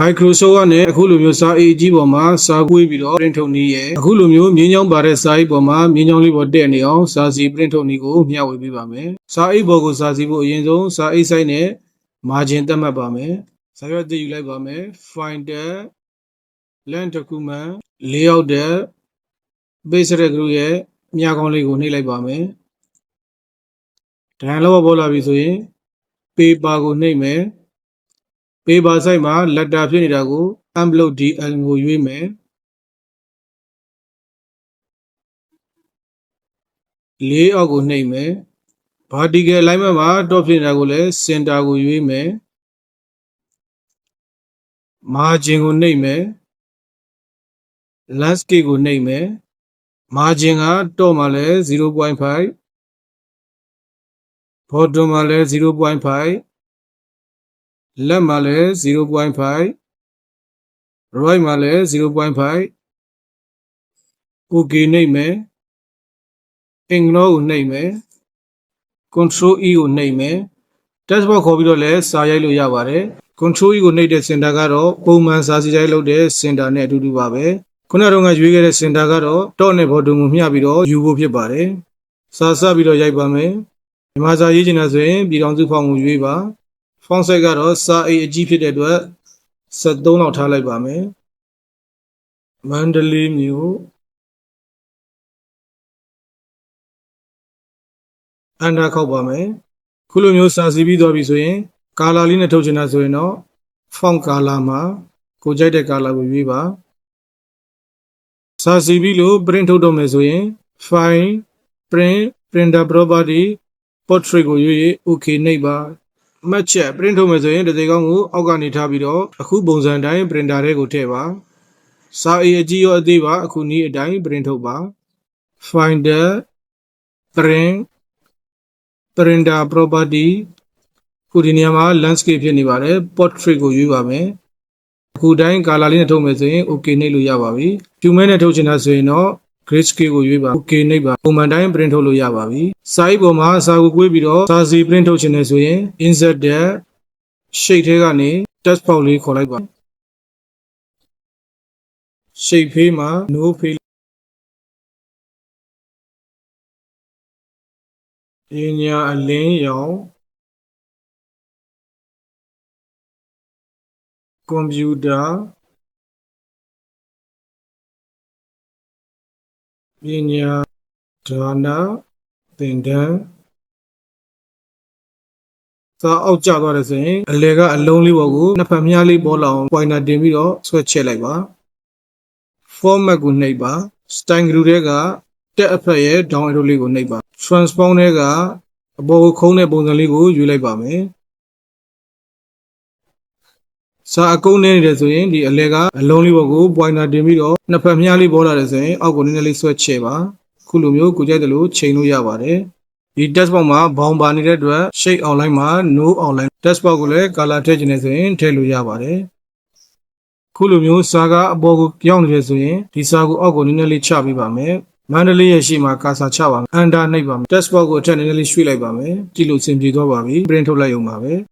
Microsoft ကနေအခုလိုမျိုးစာအိတ်အကြီးပေါ်မှာစာကွေးပြီးတော့ print ထုတ်နည်းရဲ့အခုလိုမျိုးမြင်းချောင်းပါတဲ့စာအိတ်ပေါ်မှာမြင်းချောင်းလေးပေါ်တက်နေအောင်စာစီ print ထုတ်နည်းကိုမျှဝေပေးပါမယ်စာအိတ်ပေါ်ကိုစာစီဖို့အရင်ဆုံးစာအိတ် size နဲ့ margin သတ်မှတ်ပါမယ်စာရွက်တည်ယူလိုက်ပါမယ် find the length document layout တဲ့ base တဲ့ group ရဲ့အများကောင်းလေးကိုနှိပ်လိုက်ပါမယ်ဒရန်လောက်ပေါ်လာပြီဆိုရင် paper ကိုနှိပ်မယ် paper size မှာ letter ဖြစ်နေတာကို envelope DL ကိုရွေးမယ်လေးအောက်ကိုနှိပ်မယ် vertical alignment မှာ top ဖြစ်နေတာကိုလည်း center ကိုရွေးမယ် margin ကိုနှိပ်မယ် landscape ကိုနှိပ်မယ် margin က top မှာလည်း0.5 bottom မှာလည်း0.5 လက်မှာလည်း0.5 right မှာလည်း0.5 okay နှိပ်မယ် ignore ကိုနှိပ်မယ် control e ကိုနှိပ်မယ် test box ခေါ်ပြီးတော့လည်းစာရိုက်လို့ရပါတယ် control e ကိုနှိပ်တဲ့ center ကတော့ပုံမှန်စာစီရိုက်လုပ်တဲ့ center နဲ့အတူတူပါပဲခုနကတော့ငါရွေးခဲ့တဲ့ center ကတော့ top နဲ့ bottom ကိုမျှပြီးတော့ယူဖို့ဖြစ်ပါတယ်စာစပြီးတော့ရိုက်ပါမယ်မြန်မာစာရေးချင်တာဆိုရင်ပြည်တော်စုဖောင်ကိုရွေးပါ font size ကတော့စာအိတ်အကြီးဖြစ်တဲ့အတွက်73လောက်ထားလိုက်ပါမယ်မန္တလေးမြို့အန်ဒါခောက်ပါမယ်ခုလိုမျိုးစာစီပြီးသွားပြီဆိုရင်ကာလာလေးနဲ့ထုတ်ချင်တာဆိုရင်တော့ font color မှာကိုကြိုက်တဲ့ color ကိုရွေးပါစာစီပြီးလို့ print ထုတ်တော့မယ်ဆိုရင် file print printer property portrait ကိုရွေးရင် okay နှိပ်ပါ မှတ်ချက် print ထုတ်မယ်ဆိုရင်တစ်သေးကောင်းကိုအောက်ကနေထားပြီးတော့အခုပုံစံတိုင်း printer ထဲကိုထည့်ပါစာအအကြီးရောအသေးပါအခုနည်းအတိုင်း print ထုတ်ပါ finder print printer property ခုဒီနေရာမှာ landscape ဖြစ်နေပါတယ် portrait ကိုရွေးပါမယ်အခုတိုင်း color လေးနဲ့ထုတ်မယ်ဆိုရင် okay နှိပ်လို့ရပါပြီဖြူမဲနဲ့ထုတ်ချင်တာဆိုရင်တော့ grayscale ကိုရွေးပါ okay နှိပ်ပါပုံမှန်တိုင်း print ထုတ်လို့ရပါပြီစာအိတ်ပေါ်မှာစာကိုကွေးပြီးတော့စာစီ print ထုတ်ချင်တယ်ဆိုရင် insert တဲ့ shape ထဲကနေ text box လေးခေါ်လိုက်ပါ shape ဖေးမှာ no fill ပညာအလင်းရောင်ကွန်ပျူတာ ပညာဒါနသင်တန်းသာအောက်ကျသွားတယ်ဆိုရင်အလဲကအလုံးလေးပေါ်ကိုနှစ်ဖက်မြားလေးပေါ်လာအောင် pointer တင်ပြီးတော့ဆွဲချက်လိုက်ပါ format ကိုနှိပ်ပါ style group တွေကတက်အဖက်ရဲ့ down arrow လေးကိုနှိပ်ပါ transform တွေကအပေါ်ကိုခုံးတဲ့ပုံစံလေးကိုရွေးလိုက်ပါမယ် စာအကုန်းနေနေတယ်ဆိုရင်ဒီအလဲကအလုံးလေးပေါ်ကို pointer တင်ပြီးတော့နှစ်ဖက်မြားလေးပေါ်လာတယ်ဆိုရင်အောက်ကိုနည်းနည်းလေးဆွဲချဲပါခုလိုမျိုးကိုကြိုက်တယ်လို့ချိန်လို့ရပါတယ်ဒီ test box မှာဘောင်ပါနေတဲ့အတွက် shape online မှာ no online test box ကိုလည်း color ထည့်ချင်တယ်ဆိုရင်ထည့်လို့ရပါတယ်ခုလိုမျိုးစာကအပေါ်ကိုကြောက်နေတယ်ဆိုရင်ဒီစာကိုအောက်ကိုနည်းနည်းလေးချပေးပါမယ်မန္တလေးရဲ့ရှိမှာကာစာချပါမယ်အန်ဒါနှိပ်ပါမယ် test box ကိုအထက်နည်းနည်းလေးရွှေ့လိုက်ပါမယ်ကြည့်လို့အဆင်ပြေသွားပါပြီ print ထုတ်လိုက်ရုံပါပဲ